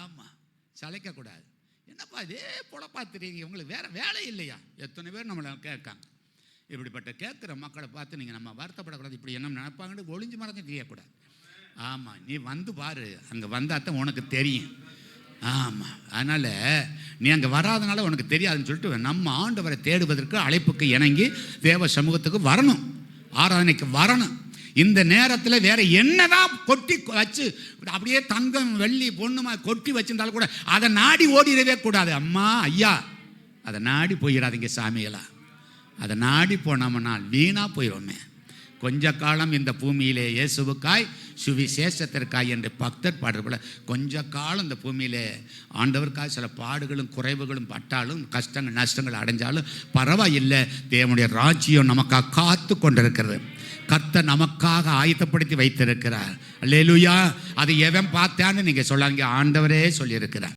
ஆமாம் சளைக்கக்கூடாது. என்னப்பா இதே பொழப்பா தெரியுங்க உங்களுக்கு வேறு வேலை இல்லையா? எத்தனை பேர் நம்மளை கேட்காங்க. இப்படிப்பட்ட கேட்குற மக்களை பார்த்து நீங்கள் நம்ம வருத்தப்படக்கூடாது. இப்படி என்ன நினைப்பாங்கன்னு ஒளிஞ்சு மறைஞ்சு தெரியக்கூடாது ஆமாம் நீ வந்து பாரு. அங்கே வந்தால் தான் உனக்கு தெரியும். ஆமாம் அதனால் நீ அங்கே வராதனால உனக்கு தெரியாதுன்னு சொல்லிட்டு நம்ம ஆண்டவரை தேடுவதற்கு அழைப்புக்கு இணங்கி தேவ சமூகத்துக்கு வரணும். ஆராதனைக்கு வரணும். இந்த நேரத்தில் வேற என்னதான் கொட்டி வச்சு அப்படியே தங்கம் வெள்ளி பொண்ணுமா கொட்டி வச்சிருந்தாலும் கூட அதை நாடி ஓடிடவே கூடாது. அம்மா ஐயா அதை நாடி போயிடாதீங்க சாமிகளா. அதை நாடி போனோம்னா வீணாக போயிடுவோமே. கொஞ்ச காலம் இந்த பூமியிலே இயேசுவுக்காய் சுவிசேஷத்திற்காய் என்று பக்தர் பாடுற கொஞ்ச காலம் இந்த பூமியிலே ஆண்டவருக்காய் சில பாடுகளும் குறைவுகளும் பட்டாலும் கஷ்டங்கள் நஷ்டங்கள் அடைஞ்சாலும் பரவாயில்லை. தேவனுடைய ராஜ்யம் நமக்காக காத்து கொண்டிருக்கிறது. கர்த்தர் நமக்காக ஆயத்தப்படுத்தி வைத்திருக்கிறார். அல்லேலூயா. அது எவன் பார்த்தான்னு நீங்கள் சொல்லாங்க ஆண்டவரே சொல்லியிருக்கிறார்.